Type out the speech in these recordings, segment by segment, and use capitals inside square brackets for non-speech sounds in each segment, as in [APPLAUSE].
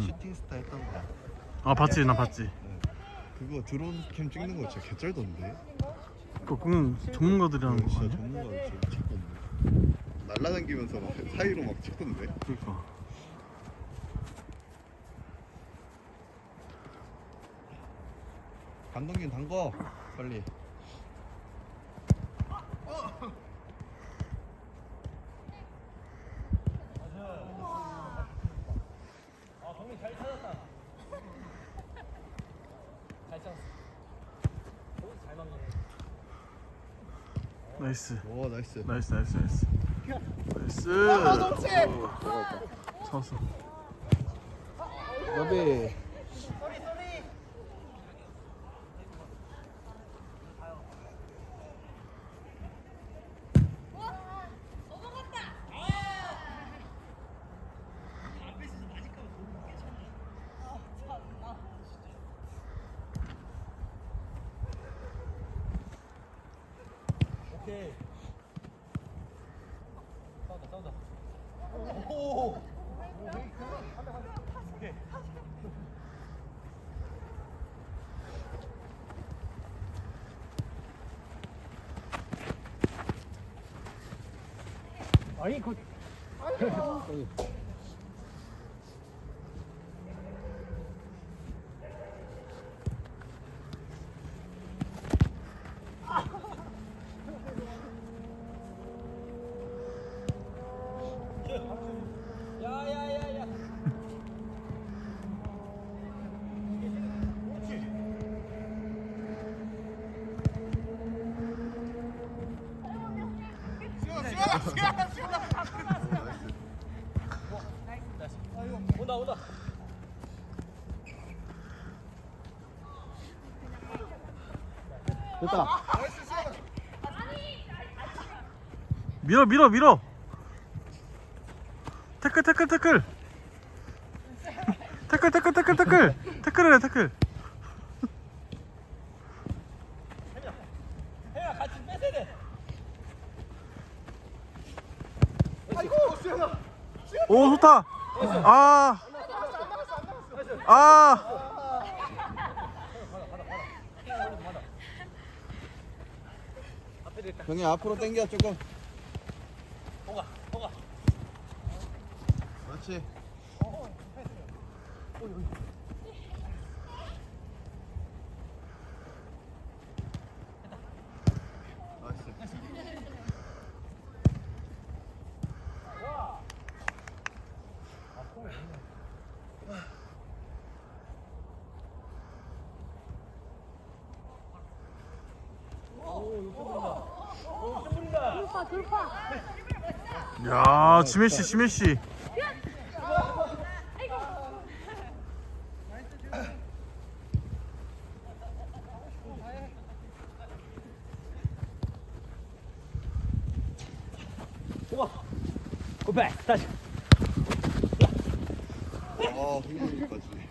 슈팅 스타 했던 거야. 아 봤지 나 봤지 네. 그거 드론 캠 찍는 거 진짜 개쩔던데. 그거 그건 전문가들이 하는 거 진짜 아니야? 전문가들 진짜 찍던데. 날라다니면서 막 사이로 막 찍던데. 그러니까 감독님 담궈 빨리. 나이스 오 나이스. 나이스 나이스 나이스 나이스 잡았어 여비. 아니 그 아니, 됐다. 밀어 밀어 밀어. 태클 태클 태클. [LAUGHS] 태클 태클 태클 태클. 태클을 해 태클. 오 좋다. 아. 아. 형이 앞으로 당겨 조금. 뭐가 뭐가 그렇지. 나이스. 돌파 돌파 야 지메시 지메시 굿백 다시. 아, 흥분까지.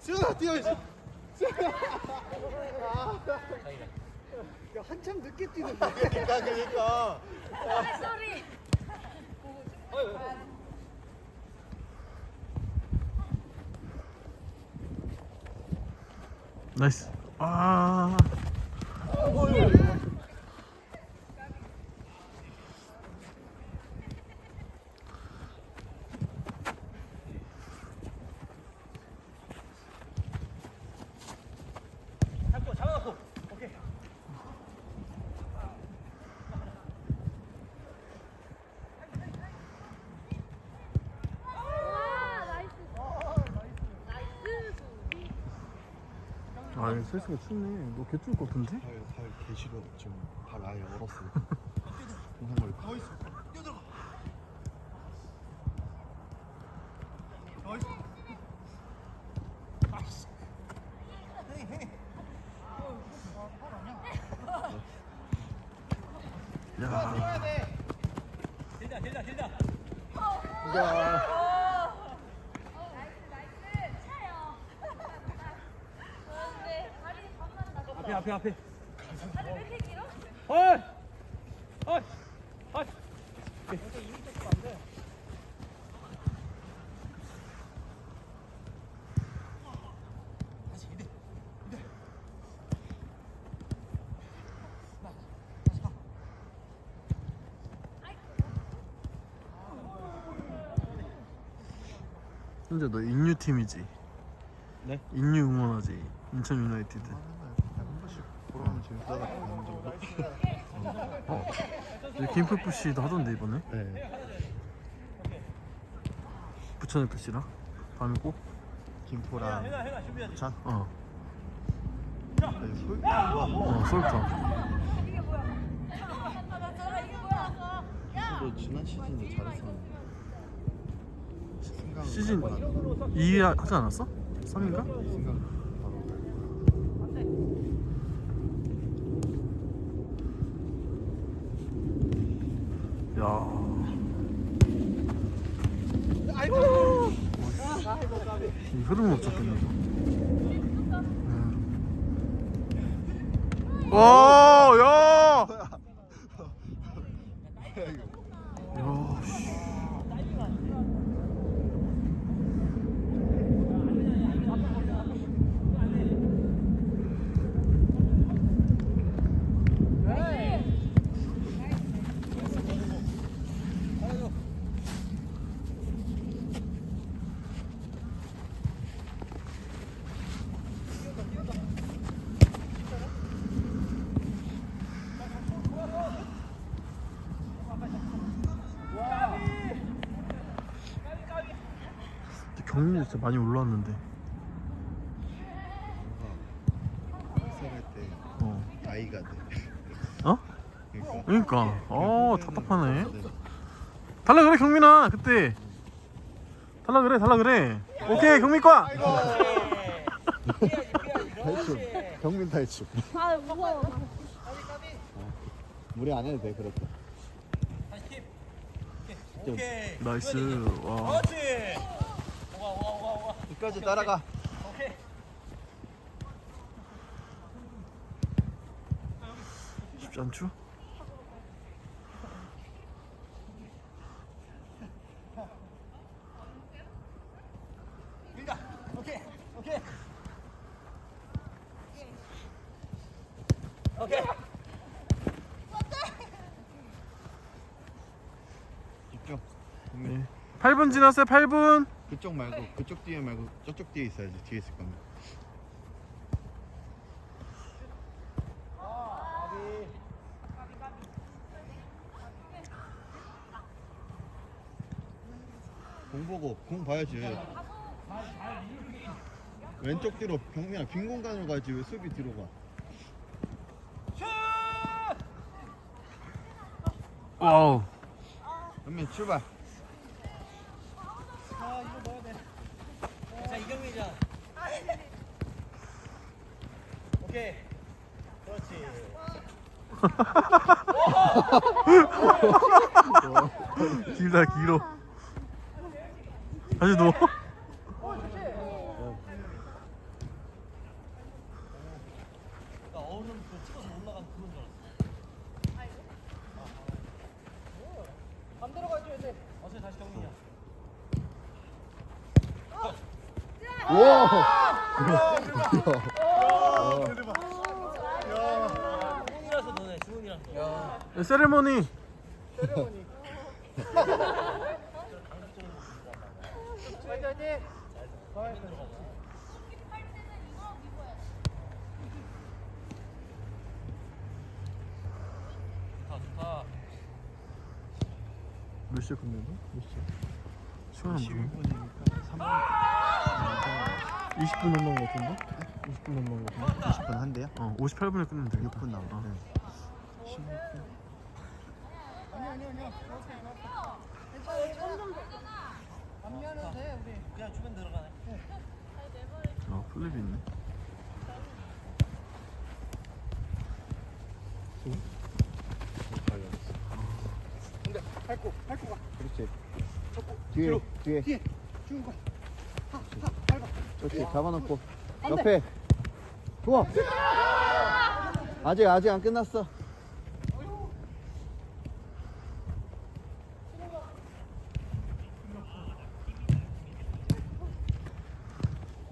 수현아 뛰어야지. 야 한참 늦게 뛰는데. 그러니까 그러니까. 소리 나이스 아 잡고 아니 슬슬 춥네. 뭐 너 개추울 것 같은데? 아, 예, 발발 개시려 지금 발 아예 얼었어. 무슨 걸? 더 있어. 뛰어들어. 더 있어. 아이씨. 헤이 헤이. 야. 들어야 돼. 딜다 딜다 딜다. 야. 앞에 앞에 다리 왜 이렇게 길어? 헐! 헐! 헐! 현재 너 인류 팀이지? 네? 인류 응원하지? 인천 유나이티드. 한 번씩 보러 가면 재밌다 가는 정도. 어? 김프 FC도 하던데 이번에? 네. 부천 FC랑 밤에 꼭? 김포랑 부천. 어. 소유가 어? 야. 너 지난 시즌도 잘했었는데. 생각 시즌 바로 2위 하지 않았어? 3인가? 생각 야. 이 흐름을 못 잡겠네. 음. 와, 야! 야, 씨. 경민이 진짜 많이 올라왔는데. 때 어. 아이가 돼. 어? 그러니까. 그러니까. 어, 결국에는 답답하네. 네. 달라 그래 경민아 그때. 달라 그래 달라 그래. 오케이 경민 과. 탈출. 경민 탈출. 아 무서워. 무리 안 해도 돼 오케이 나이스. 와. 그렇지 오가 오가 오가 오가 끝까지 따라가. 오케이 쉽지 않죠? 길다 오케이 오케이 오케이 집중. 경민. 네. 8분 지났어요 8분. 그쪽 말고 그쪽 뒤에 말고 저쪽 뒤에 있어야지. 뒤에 있을 거면. 공 보고 공 봐야지. 왼쪽 뒤로 경민아 빈 공간으로 가지 왜 수비 뒤로 가? 와우. 경민 출발. 자 이경민이잖아 오케이 그렇지 길다 길어. 다시 누워. 나 어른 그 찍어서 올라간 그건 줄 알았어 반대로 가줘야 돼 어차피 다시 경민이야 주문이라서 너네 좋다 좋다 몇 시에 끝내는 몇 시에? 시간은 모르 12분이니까 3분 20분 넘는 거 같은데? 20분 넘는 거 같은데? 20분 한대요? 어 58분에 끝내면 되겠다 6분 남았 어. 네. 아 플립이 있네 어, 밟고 밟고 가 그렇지. 뒤에 뒤로. 뒤에 뒤에. 쭉 가. 그렇지. 잡아놓고. 옆에. 좋아. 아직 아직 안 끝났어.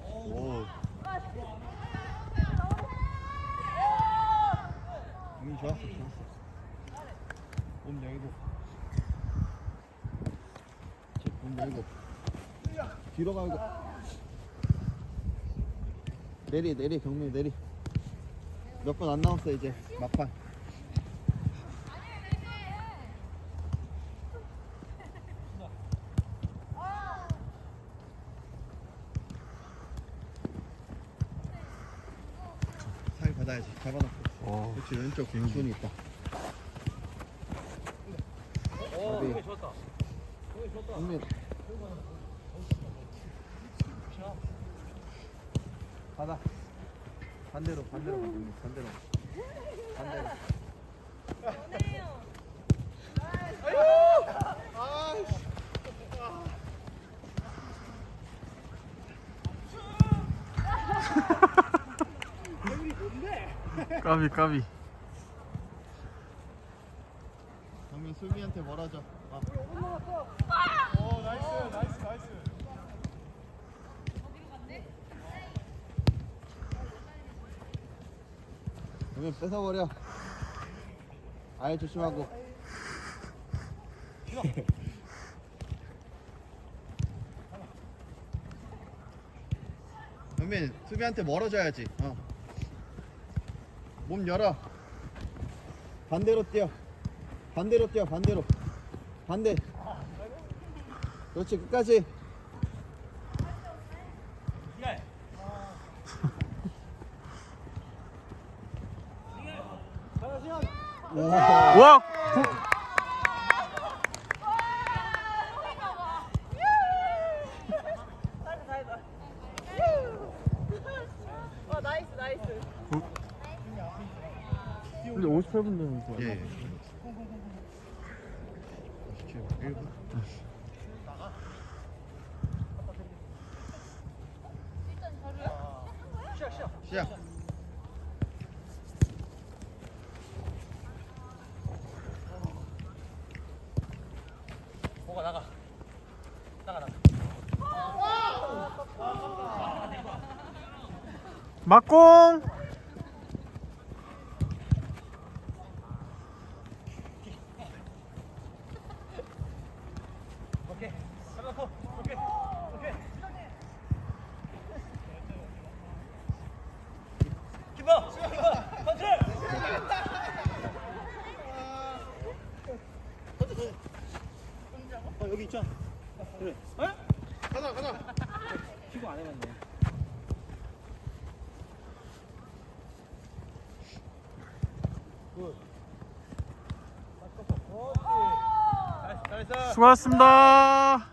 오 음, 좋았어 좋았어 몸 열고 몸 열고. 뒤로 가고. 내리 내리 경민 내리. 몇분안 남았어 이제 막판. 살 받아야지 잡아놓고 어. 그렇지 왼쪽 기운이 있다. 오? 그게 좋았다. 그게 좋았다. 경민. 받아. 반대로 반대로 반대로. 반대로. 연애요. 까비 까비. 경민 수비한테 멀어져. 아. 경민 뺏어버려. 아예 조심하고. [LAUGHS] 현민 수비한테 멀어져야지 어. 몸 열어 반대로 뛰어. 반대로 뛰어. 반대로. 반대. 그렇지 끝까지. 와. 구- 와 나이스 나이스. 근데 58분 되면 좋아. 예. 1분 일단 저를요? 시작, 시작. 시작 뭐가 나가. 나가, 나가. 막공. 오케이. 잡아놓고. 오케이. 오케이. 키퍼! 키퍼! 컨트롤! 어, 여기 있잖아. 그래. 어? 가자 가자 키고 안 해봤네. 굿. 나이스, 나이스. 수고하셨습니다.